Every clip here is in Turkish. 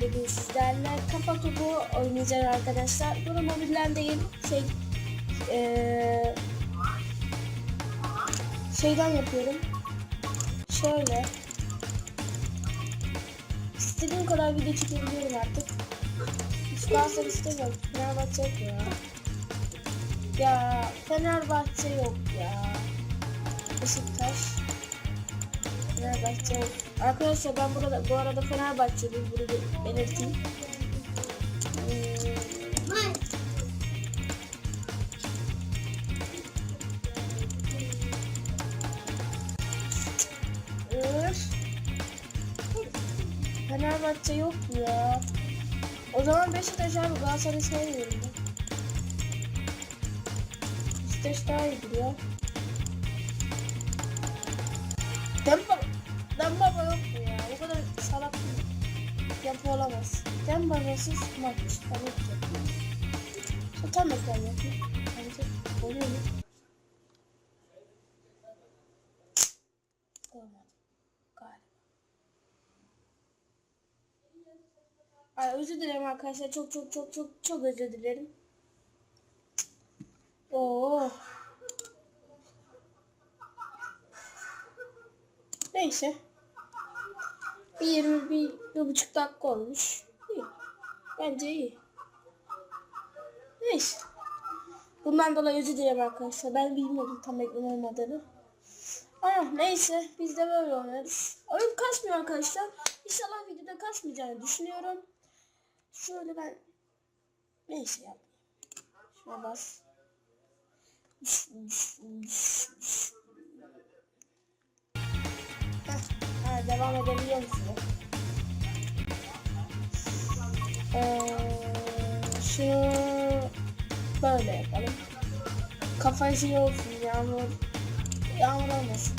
bugün sizlerle kafa topu oynayacağız arkadaşlar. Bunu mobilden değil şey eee, şeyden yapıyorum. Şöyle istediğim kadar video çekebiliyorum artık. Galatasaray istemiyorum. Fenerbahçe yok ya. Ya Fenerbahçe yok ya. Beşiktaş. Fenerbahçe. Arkadaşlar ben burada bu arada Fenerbahçeliyim bunu belirteyim. Öf. Fenerbahçe yok ya? O zaman Beşiktaş abi Galatasaray'ı sevmiyorum ben. Beşiktaş daha iyidir ya. Mu ya? O kadar salak bir yapı olamaz. Demba'sız maç. Tabii ki. Sultan ekran yapıyor. Bence mu? Ay özür dilerim arkadaşlar. Çok çok çok çok çok özür dilerim. Oo. Neyse. Bir 20 bir, bir buçuk dakika olmuş. İyi. Bence iyi. Neyse. Bundan dolayı özür dilerim arkadaşlar. Ben bilmiyordum tam ekran olmadığını. Ah neyse biz de böyle oynarız. Oyun kasmıyor arkadaşlar. İnşallah videoda kasmayacağını düşünüyorum. Şöyle ben neyse yap. Şuna bas. Heh, devam edebiliyor musun? Ee, şunu böyle yapalım. Kafayı şey yağmur. Yağmur olmasın.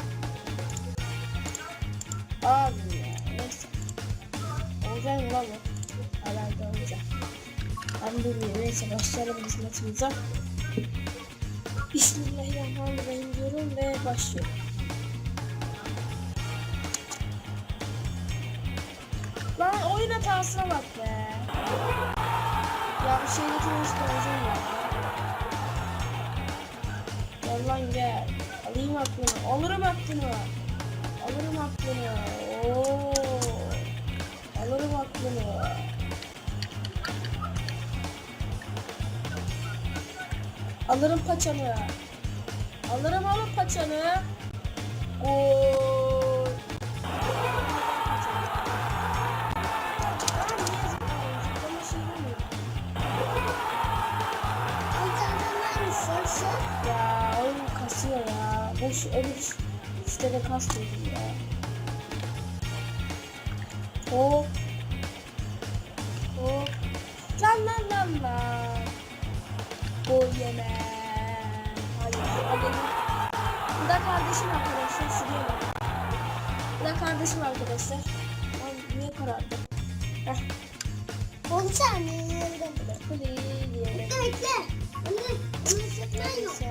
Abi ya neyse. Olacak mı lan bu? Herhalde olacak. Ben bilmiyorum. Neyse başlayalım biz maçımıza. Bismillahirrahmanirrahim diyorum ve başlıyorum. Oyun hatasına bak be. Ya bir şey getirmiş koyacağım ya. Gel lan gel. Alayım aklını. Alırım aklını. Alırım aklını. Oo. Alırım aklını. Alırım paçanı. Alırım oğlum paçanı. Oo. Kasıyor ya. Boş öbür sitede kasmıyordum ya. Hop. Hop. Lan lan lan lan. Gol yeme. Hayır. Hadi. Bu da kardeşim arkadaşlar. Siliyorum. Bu da kardeşim arkadaşlar. Lan niye karardı? Heh. On saniye. Bekle. Onu, onu sıkman yok.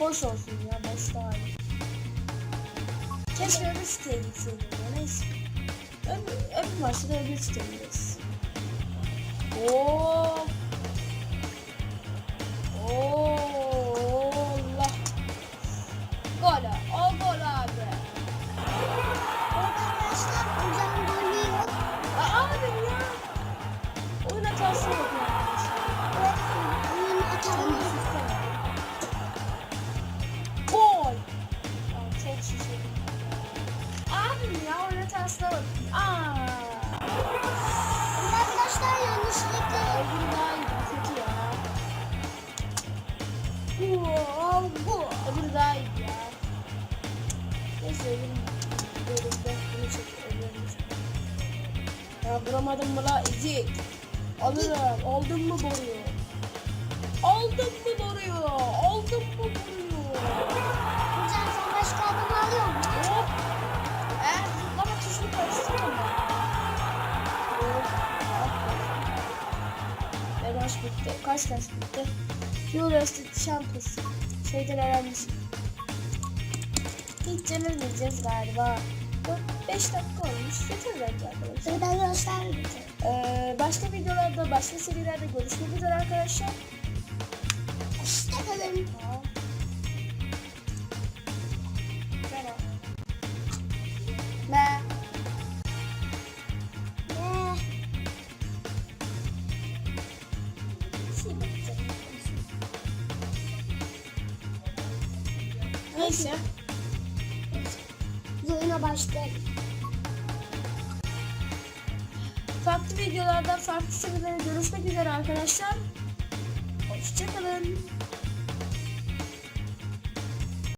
Boş olsun ya boş daha iyi. Keşke öbür siteye gitseydim ya neyse. Öbür, öbür maçta da öbür sitedeyiz. Oo. Oo Bölümde bunu. Ya vuramadım mı la ezik. Alırım. Aldın mı boruyu? Aldın mı boruyu? Aldın mı boruyu? Hocam sen başka adam alıyor musun? Hop. Eğer zıplama tuşunu? Hop. Aferin. Ve maç bitti. Kaç kaç bitti? Eurostat şampiyonu. Şeyden öğrenmişim. Hiç yenilmeyeceğiz galiba. 5 dakika olmuş. Yeter bence arkadaşlar. Burada göstermeyeceğim. Ee, başka videolarda, başka serilerde görüşmek üzere arkadaşlar. Hoşçakalın. Merhaba. Bakacağım. Neyse. Başlayalım. Farklı videolarda, farklı serilerde görüşmek üzere arkadaşlar. Hoşçakalın.